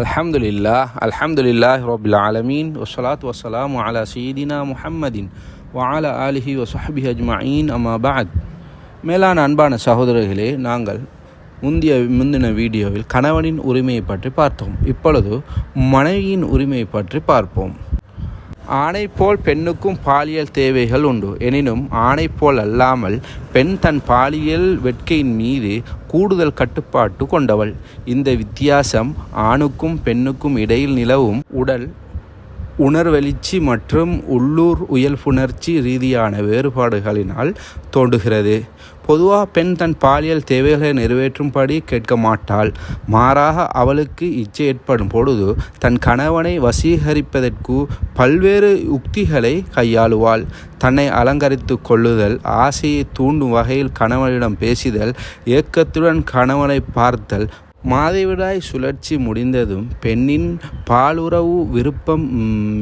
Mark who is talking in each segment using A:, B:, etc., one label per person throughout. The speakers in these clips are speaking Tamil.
A: அல்ஹம்துலில்லாஹ் அல்ஹம்துலில்லாஹ் ரபில் ஆலமீன் வசலாத் வசலாம் அலா சீதினா முஹம்மதின் வஆலா ஆலிஹி வசஹபி அஜ்மாயின் அம்மா பாத் மேலான அன்பான சகோதரர்களே நாங்கள் முந்திய முந்தின வீடியோவில் கணவனின் உரிமையை பற்றி பார்த்தோம். இப்பொழுது மனைவியின் உரிமையை பற்றி பார்ப்போம். ஆணை போல் பெண்ணுக்கும் பாலியல் தேவைகள் உண்டு. எனினும் ஆணை போல் அல்லாமல் பெண் தன் பாலியல் வெட்கையின் மீது கூடுதல் கட்டுப்பாட்டு கொண்டவள். இந்த வித்தியாசம் ஆணுக்கும் பெண்ணுக்கும் இடையில் நிலவும் உடல் உணர்வெளிச்சி மற்றும் உள்ளூர் உயல்புணர்ச்சி ரீதியான வேறுபாடுகளினால் தோன்றுகிறது. பொதுவாக பெண் தன் பாலியல் தேவைகளை நிறைவேற்றும்படி கேட்க மாட்டாள். மாறாக அவளுக்கு இச்சை ஏற்படும் பொழுது தன் கணவனை வசீகரிப்பதற்கு பல்வேறு உக்திகளை கையாளுவாள். தன்னை அலங்கரித்து கொள்ளுதல் ஆசையை தூண்டும் வகையில் கணவனிடம் பேசுதல் ஏக்கத்துடன் கணவனை பார்த்தல் மாதவிடாய் சுழற்சி முடிந்ததும் பெண்ணின் பாலுறவு விருப்பம்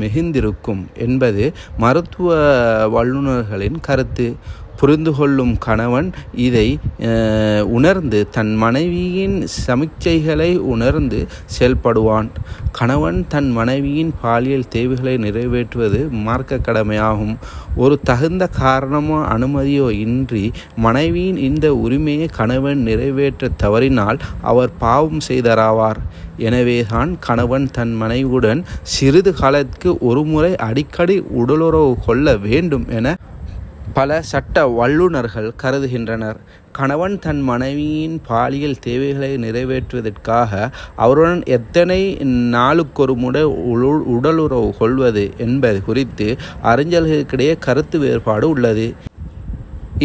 A: மிகுந்திருக்கும் என்பது மருத்துவ வல்லுநர்களின் கருத்து. புரிந்து கொள்ளும் கணவன் இதை உணர்ந்து தன் மனைவியின் சமிக்சைகளை உணர்ந்து செயல்படுவான். கணவன் தன் மனைவியின் பாலியல் தேவைகளை நிறைவேற்றுவது மார்க்க கடமையாகும் ஒரு தகுந்த காரணமோ அனுமதியோ இன்றி மனைவியின் இந்த உரிமையை கணவன் நிறைவேற்ற தவறினால் அவர் பாவம் செய்தராவார். எனவேதான் கணவன் தன் மனைவியுடன் சிறிது காலத்துக்கு ஒருமுறை அடிக்கடி உடலுறவு கொள்ள வேண்டும் என பல சட்ட வல்லுநர்கள் கருதுகின்றனர். கணவன் தன் மனைவியின் பாலியல் தேவைகளை நிறைவேற்றுவதற்காக அவருடன் எத்தனை நாளுக்கொரு முறை உடலுறவு கொள்வது என்பது குறித்து அறிஞர்களுக்கிடையே கருத்து வேறுபாடு உள்ளது.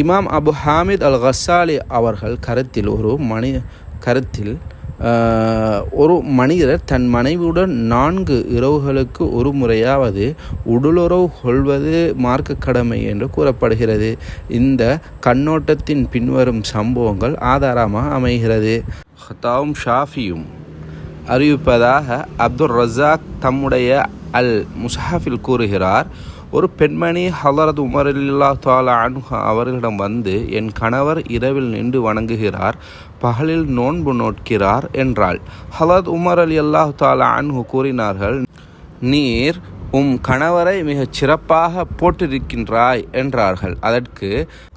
A: இமாம் அபு ஹாமித் அல் ஹசாலி அவர்கள் கருத்தில் ஒரு மனி கருத்தில் ஒரு மனிதர் தன் மனைவியுடன் நான்கு இரவுகளுக்கு ஒரு முறையாவது உடலுறவு கொள்வது மார்க்க கடமை என்று கூறப்படுகிறது. இந்த கண்ணோட்டத்தின் பின்வரும் சம்பவங்கள் ஆதாரமாக அமைகிறது. ஹதாவும் ஷாஃபியும் அறிவிப்பதாக அப்துல் ரசாக் தம்முடைய அல் முசாஃபில் கூறுகிறார் ஒரு பெண்மணி ஹலரத் உமர் இல்லா தாலா அன்ஹா அவர்களிடம் வந்து என் கணவர் இரவில் நின்று வணங்குகிறார். பகலில் நோன்பு நோட்கிறார் என்றாள். ஹலத் உமர் அலி அல்லாஹ் தாலா அன்ஹு கூறினார்கள் நீர் உம் கணவரை மிகச் சிறப்பாக போட்டிருக்கின்றாய் என்றார்கள். அதற்கு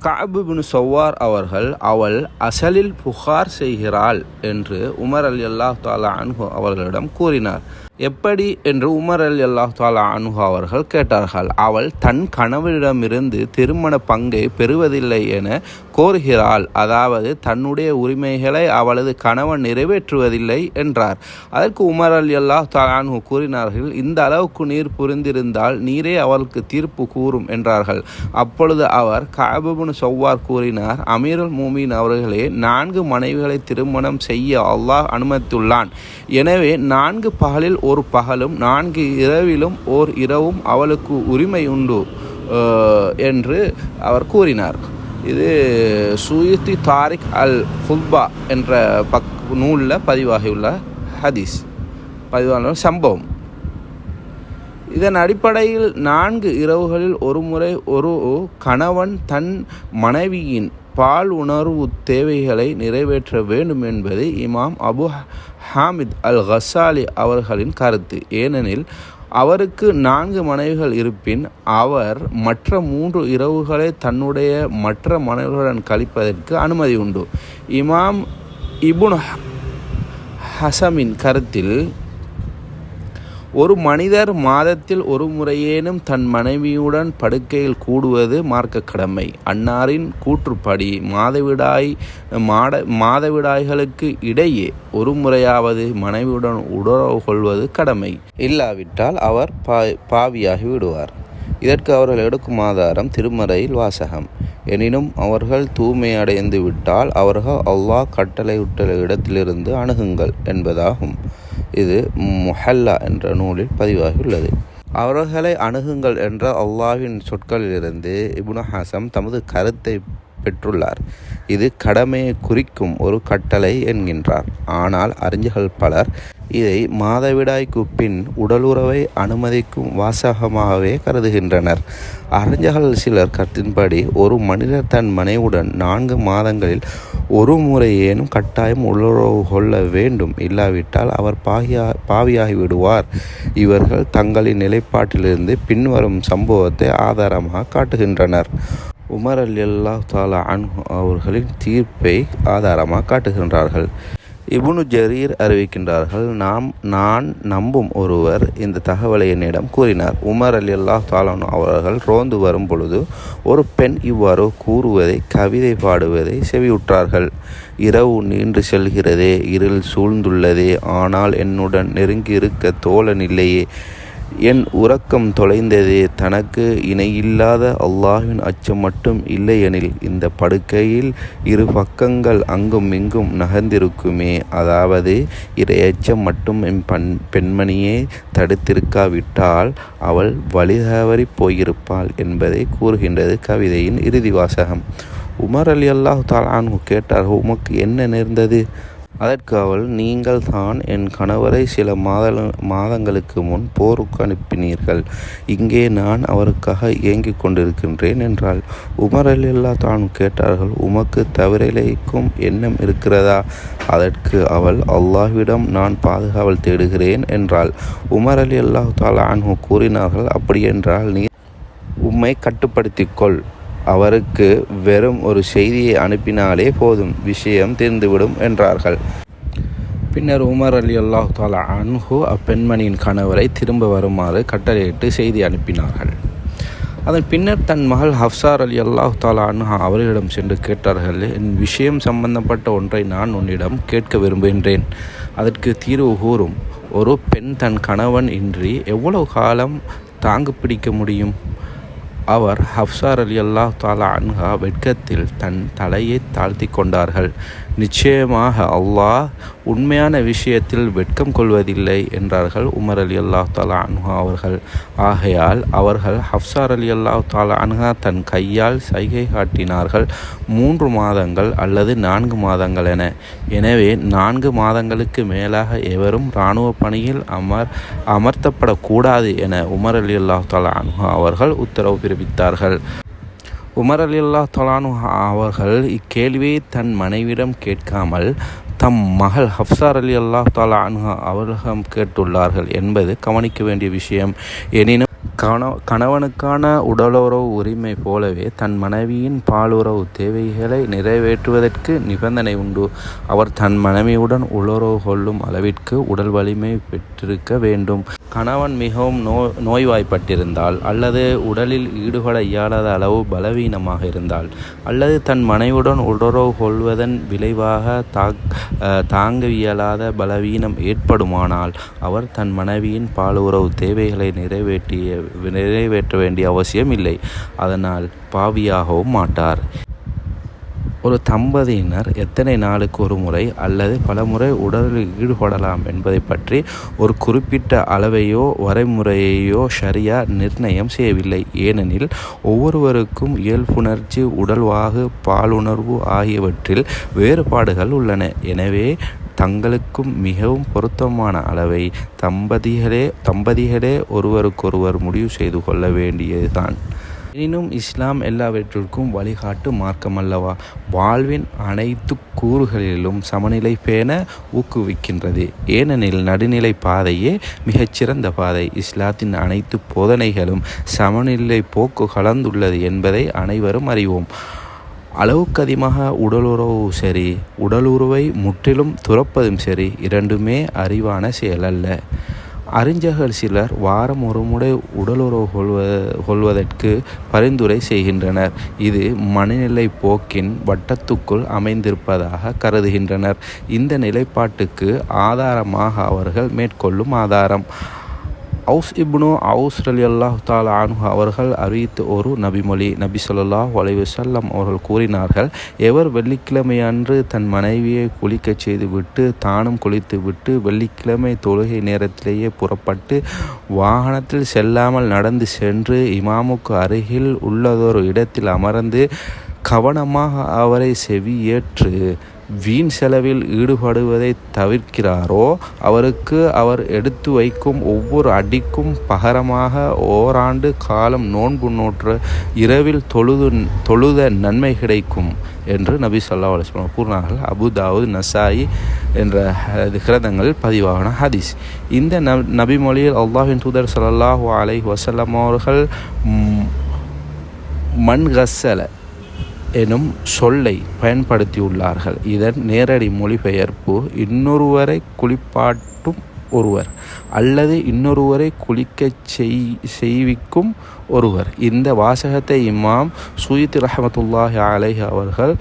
A: காபுபின் சௌவார் அவர்கள் அவள் அசலில் புகார் செய்கிறாள் என்று உமர் அலி அல்லாஹ் தாலா அன்ஹு அவர்களிடம் கூறினார். எப்படி என்று உமர் அலி அல்லாஹ் தாலா அனுகா அவர்கள் கேட்டார்கள். அவள் தன் கணவரிடமிருந்து திருமண பங்கை பெறுவதில்லை என கோருகிறாள். அதாவது தன்னுடைய உரிமைகளை அவளது கணவன் நிறைவேற்றுவதில்லை என்றார். அதற்கு உமர் அலி அல்லாஹ் தாலானு கூறினார்கள் இந்த அளவுக்கு நீர் புரிந்திருந்தால் நீரே அவளுக்கு தீர்ப்பு கூறும் என்றார்கள். அப்பொழுது அவர் காபுபின் சௌவார் கூறினார் அமீருல் மூமின் அவர்களே நான்கு மனைவிகளை திருமணம் செய்ய அல்லாஹ் அனுமதித்துள்ளான். எனவே நான்கு பகலில் ஒரு பகலும் நான்கு இரவிலும் ஓர் இரவும் அவளுக்கு உரிமை உண்டு என்று அவர் கூறினார். இது சுயுத்தி தாரிக் அல் ஃபுல்பா என்ற பக் நூலில் பதிவாகியுள்ள ஹதீஸ். பதிவான சம்பவம். இதன் அடிப்படையில் நான்கு இரவுகளில் ஒரு முறை ஒரு கணவன் தன் மனைவியின் பால் உணர்வு தேவைகளை நிறைவேற்ற வேண்டும் என்பது இமாம் அபு ஹாமித் அல் ஹசாலி அவர்களின் கருத்து. ஏனெனில் அவருக்கு நான்கு மனைவிகள் இருப்பின் அவர் மற்ற மூன்று இரவுகளை தன்னுடைய மற்ற மனைவிகளுடன் கழிப்பதற்கு அனுமதி உண்டு. இமாம் இபுன் ஹசமின் கருத்தில் ஒரு மனிதர் மாதத்தில் ஒரு முறையேனும் தன் மனைவியுடன் படுக்கையில் கூடுவது மார்க்க கடமை அன்னாரின் கூற்றுப்படி மாதவிடாய் மாட மாதவிடாய்களுக்கு இடையே ஒரு முறையாவது மனைவியுடன் உடறவு கொள்வது கடமை. இல்லாவிட்டால் அவர் பா பாவியாகி விடுவார். இதற்கு அவர்கள் எடுக்கும் ஆதாரம் திருமறையில் வாசகம். எனினும் அவர்கள் தூய்மை அடைந்து விட்டால் அவர்கள் அல்லாஹ் கட்டளை இடத்திலிருந்து அணுகுங்கள் என்பதாகும். இது முஹல்லா என்ற நூலில் பதிவாகியுள்ளது. அவர்களை அணுகுங்கள் என்ற அல்லாஹின் சொற்களிலிருந்து இபுன ஹாசம் தமது கருத்தை பெற்றுள்ளார். இது கடமையை குறிக்கும் ஒரு கட்டளை என்கின்றார். ஆனால் அறிஞர்கள் பலர் இதை மாதவிடாய்க்கு பின் உடலுறவை அனுமதிக்கும் வாசகமாகவே கருதுகின்றனர். அறிஞர்கள் சிலர் கருத்தின்படி ஒரு மனிதர் தன் மனைவுடன் நான்கு மாதங்களில் ஒரு முறையேனும் கட்டாயம் உடலுறவு கொள்ள வேண்டும். இல்லாவிட்டால் அவர் பாகியா பாவியாகி விடுவார். இவர்கள் தங்களின் நிலைப்பாட்டிலிருந்து பின்வரும் சம்பவத்தை ஆதாரமாக காட்டுகின்றனர். உமர் அலி அல்லா தாலா அன் அவர்களின் தீர்ப்பை ஆதாரமாக காட்டுகின்றார்கள். இபுனு ஜரீர் அறிவிக்கின்றார்கள் நாம் நான் நம்பும் ஒருவர் இந்த தகவலை என்னிடம் கூறினார். உமர் அலி அல்லாஹ் தாலான் அவர்கள் ரோந்து வரும் பொழுது ஒரு பெண் இவ்வாறு கூறுவதை கவிதை பாடுவதை செவியுற்றார்கள். இரவு நீண்டு செல்கிறதே இருள் சூழ்ந்துள்ளதே ஆனால் என்னுடன் நெருங்கி இருக்க தோழன் இல்லையே. என் உறக்கம் தொலைந்ததே தனக்கு இணையில்லாத அல்லாஹின் அச்சம் மட்டும் இல்லையெனில் இந்த படுக்கையில் இரு பக்கங்கள் அங்கும் இங்கும் நகர்ந்திருக்குமே. அதாவது இரையச்சம் மட்டும் என் பண் பெண்மணியே தடுத்திருக்காவிட்டால் அவள் வழிதவறி போயிருப்பாள் என்பதை கூறுகின்றது கவிதையின் இறுதி வாசகம். உமர் அலி அல்லாஹ் தாலானு கேட்டார் உமக்கு என்ன நேர்ந்தது? அதற்கு அவள் நீங்கள் தான் என் கணவரை சில மாத மாதங்களுக்கு முன் போருக்கு அனுப்பினீர்கள். இங்கே நான் அவருக்காக இயங்கிக் கொண்டிருக்கின்றேன் என்றாள். உமரல் அலில்லா தான் கேட்டார்கள் உமக்கு தவிரலைக்கும் எண்ணம் இருக்கிறதா? அதற்கு அவள் அல்லாஹ்விடம் நான் பாதுகாவல் தேடுகிறேன் என்றாள். உமர் அலி அல்லாஹ் கூறினார்கள் அப்படியென்றால் நீ உம்மை கட்டுப்படுத்திக்கொள் அவருக்கு வெறும் ஒரு செய்தியை அனுப்பினாலே போதும். விஷயம் தெரிந்துவிடும் என்றார்கள். பின்னர் உமர் அலி அல்லாஹ் தாலா அன்ஹு அப்பெண்மணியின் கணவரை திரும்ப வருமாறு கட்டளையிட்டு செய்தி அனுப்பினார்கள். அதன் பின்னர் தன் மகள் ஹப்சார் அலி அல்லாஹ் தாலா அன்ஹா அவர்களிடம் சென்று கேட்டார்கள் என் விஷயம் சம்பந்தப்பட்ட ஒன்றை நான் உன்னிடம் கேட்க விரும்புகின்றேன். அதற்கு தீர்வு கூறும். ஒரு பெண் தன் கணவன் இன்றி எவ்வளவு காலம் தாங்கு பிடிக்க முடியும்? அவர் ஹப்சார் அலி அல்லாஹ் தாலா அன்ஹா வெட்கத்தில் தன் தலையை தாழ்த்தி கொண்டார்கள். நிச்சயமாக அல்லாஹ் உண்மையான விஷயத்தில் வெட்கம் கொள்வதில்லை என்றார்கள் உமர் அலி அல்லாஹ் தாலா அன்ஹா அவர்கள். ஆகையால் அவர்கள் ஹப்சார் அலி அல்லாஹ் தாலா அன்ஹா தன் கையால் சைகை காட்டினார்கள். மூன்று மாதங்கள் அல்லது நான்கு மாதங்கள் என. எனவே நான்கு மாதங்களுக்கு மேலாக எவரும் இராணுவ பணியில் அமர் அமர்த்தப்படக்கூடாது என உமர் அலி அல்லாஹ் தாலா அன்ஹா அவர்கள் உத்தரவு பிறப்பித்தார்கள். உமர் அலில்லா தொலானு அவர்கள் இக்கேள்வியை தன் மனைவிடம் கேட்காமல் தம் மகள் ஹப்சார் அலி அல்லாஹ் தாலா அன்ஹா அவர்களிடம் கேட்டுள்ளார்கள் என்பது கவனிக்க வேண்டிய விஷயம். எனினும் கண கணவனுக்கான உடலுறவு உரிமை போலவே தன் மனைவியின் பாலுறவு தேவைகளை நிறைவேற்றுவதற்கு நிபந்தனை உண்டு. அவர் தன் மனைவியுடன் உடலுறவு கொள்ளும் அளவிற்கு உடல் வலிமை பெற்றிருக்க வேண்டும். கணவன் மிகவும் நோ நோய்வாய்ப்பட்டிருந்தால் அல்லது உடலில் ஈடுபட இயலாத அளவு பலவீனமாக இருந்தால் அல்லது தன் மனைவியுடன் உடலுறவு கொள்வதன் விளைவாக தாக் தாங்க இயலாத பலவீனம் ஏற்படுமானால் அவர் தன் மனைவியின் பாலுறவு தேவைகளை நிறைவேற்றிய நிறைவேற்ற வேண்டிய அவசியம் இல்லை. அதனால் பாவியாகவும் மாட்டார். ஒரு தம்பதியினர் எத்தனை நாளுக்கு ஒரு முறை அல்லது பல முறை உடலில் ஈடுபடலாம் என்பதை பற்றி ஒரு குறிப்பிட்ட அளவையோ வரைமுறையையோ சரியா நிர்ணயம் செய்யவில்லை. ஏனெனில் ஒவ்வொருவருக்கும் இயல்புணர்ச்சி உடல்வாகு பாலுணர்வு ஆகியவற்றில் வேறுபாடுகள் உள்ளன. எனவே தங்களுக்கும் மிகவும் பொருத்தமான அளவை தம்பதிகளே தம்பதிகளே ஒருவருக்கொருவர் முடிவு செய்து கொள்ள வேண்டியதுதான். எனினும் இஸ்லாம் எல்லாவற்றிற்கும் வழிகாட்டு மார்க்கமல்லவா? வாழ்வின் அனைத்து கூறுகளிலும் சமநிலை பேண ஊக்குவிக்கின்றது. ஏனெனில் நடுநிலை பாதையே மிகச்சிறந்த பாதை. இஸ்லாத்தின் அனைத்து போதனைகளும் சமநிலை போக்கு கலந்துள்ளது என்பதை அனைவரும் அறிவோம். அளவுக்கு அதிகமாக உடலுறவு சரி உடலுறவை முற்றிலும் துறப்பதும் சரி இரண்டுமே அறிவான செயல் அல்ல. அறிஞர்கள் சிலர் வாரம் ஒரு முறை உடலுறவு கொள்வ கொள்வதற்கு பரிந்துரை செய்கின்றனர். இது மனநிலை போக்கின் வட்டத்துக்குள் அமைந்திருப்பதாக கருதுகின்றனர். இந்த நிலைப்பாட்டுக்கு ஆதாரமாக அவர்கள் மேற்கொள்ளும் ஆதாரம். அவுஸ் இப்னு அவுஸ் அலி அல்லாஹ் தால் அனு அவர்கள் அறிவித்த ஒரு நபிமொழி நபி சொல்லாஹ் வலைவசல்லம் அவர்கள் கூறினார்கள் எவர் வெள்ளிக்கிழமை அன்று தன் மனைவியை குளிக்கச் செய்துவிட்டு தானும் குளித்து விட்டு வெள்ளிக்கிழமை தொழுகை நேரத்திலேயே புறப்பட்டு வாகனத்தில் செல்லாமல் நடந்து சென்று இமாமுக்கு அருகில் உள்ளதொரு இடத்தில் அமர்ந்து கவனமாக அவரை செவியேற்று வீண் செலவில் ஈடுபடுவதை தவிர்க்கிறாரோ அவருக்கு அவர் எடுத்து வைக்கும் ஒவ்வொரு அடிக்கும் பகரமாக ஓராண்டு காலம் நோன்பு நோற்று இரவில் தொழுது தொழுத நன்மை கிடைக்கும் என்று நபி சொல்லா அலுவலம் கூறினார்கள். அபுதாவுத் நசாயி என்ற கிரதங்களில் பதிவான ஹதீஸ். இந்த ந நபிமொழியில் அல்லாஹின் தூதர் சல்லாஹூ அலை வசல்லம் அவர்கள் மண் கசலை எனும் சொல்லை பயன்படுத்தியுள்ளார்கள். இதன் நேரடி மொழிபெயர்ப்பு இன்னொருவரை குளிப்பாட்டும் ஒருவர் அல்லது இன்னொருவரை குளிக்கச் செய் செய்விக்கும் ஒருவர். இந்த வாசகத்தை இமாம் சுயித் ரஹமத்துல்லாஹி அலைஹி அவர்கள்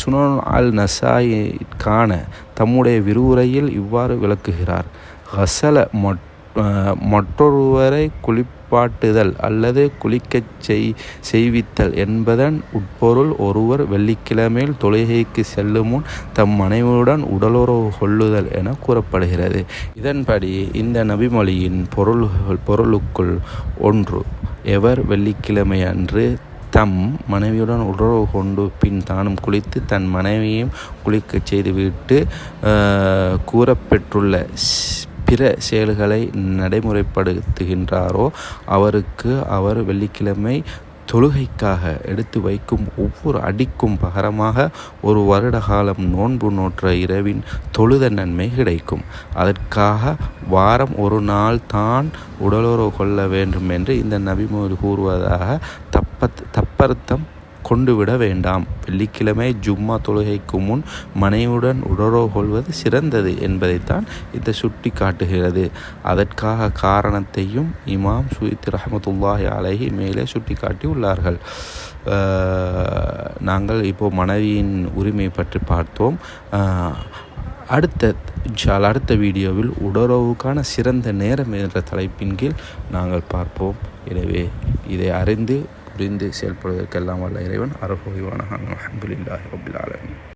A: சுனன் அல் நசாயிற்கான தம்முடைய விரிவுரையில் இவ்வாறு விளக்குகிறார். ஹசல மற்றொருவரை குளிப் குளிப்பாட்டுதல் அல்லது குளிக்கச் செய் செய்வித்தல் என்பதன் உட்பொருள் ஒருவர் வெள்ளிக்கிழமையில் தொழுகைக்கு செல்லும் முன் தம் மனைவியுடன் உடலுறவு கொள்ளுதல் என கூறப்படுகிறது. இதன்படி இந்த நபிமொழியின் பொருள் பொருளுக்குள் ஒன்று எவர் வெள்ளிக்கிழமை அன்று தம் மனைவியுடன் உறவு கொண்டு பின் தானும் குளித்து தன் மனைவியையும் குளிக்கச் செய்துவிட்டு கூறப்பெற்றுள்ள பிற செயல்களை நடைமுறைப்படுத்துகின்றாரோ அவருக்கு அவர் வெள்ளிக்கிழமை தொழுகைக்காக எடுத்து வைக்கும் ஒவ்வொரு அடிக்கும் பகரமாக ஒரு வருட காலம் நோன்பு நோற்ற இரவின் தொழுத நன்மை கிடைக்கும். அதற்காக வாரம் ஒரு நாள் தான் உடலுறவு கொள்ள வேண்டும் என்று இந்த நபிமொழி கூறுவதாக தப்ப தப்பர்த்தம் கொண்டுவிட வேண்டாம். வெள்ளிக்கிழமை ஜும்மா தொழுகைக்கு முன் மனைவியுடன் உடறோ கொள்வது சிறந்தது என்பதைத்தான் இந்த சுட்டி காட்டுகிறது அதற்காக காரணத்தையும் இமாம் சுயித் ரஹமத்துல்லாஹி அலஹி மேலே சுட்டி காட்டி உள்ளார்கள் நாங்கள் இப்போது மனைவியின் உரிமை பற்றி பார்த்தோம். அடுத்த இன்ஷால் அடுத்த வீடியோவில் உடலுறவுக்கான சிறந்த நேரம் என்ற தலைப்பின் கீழ் நாங்கள் பார்ப்போம். எனவே இதை அறிந்து புரிந்து செயல்படுவதற்கெல்லாம் வல்ல இறைவன் அருகோய்வான அஹமதுல்லாஹி ரபுல் ஆலமின்.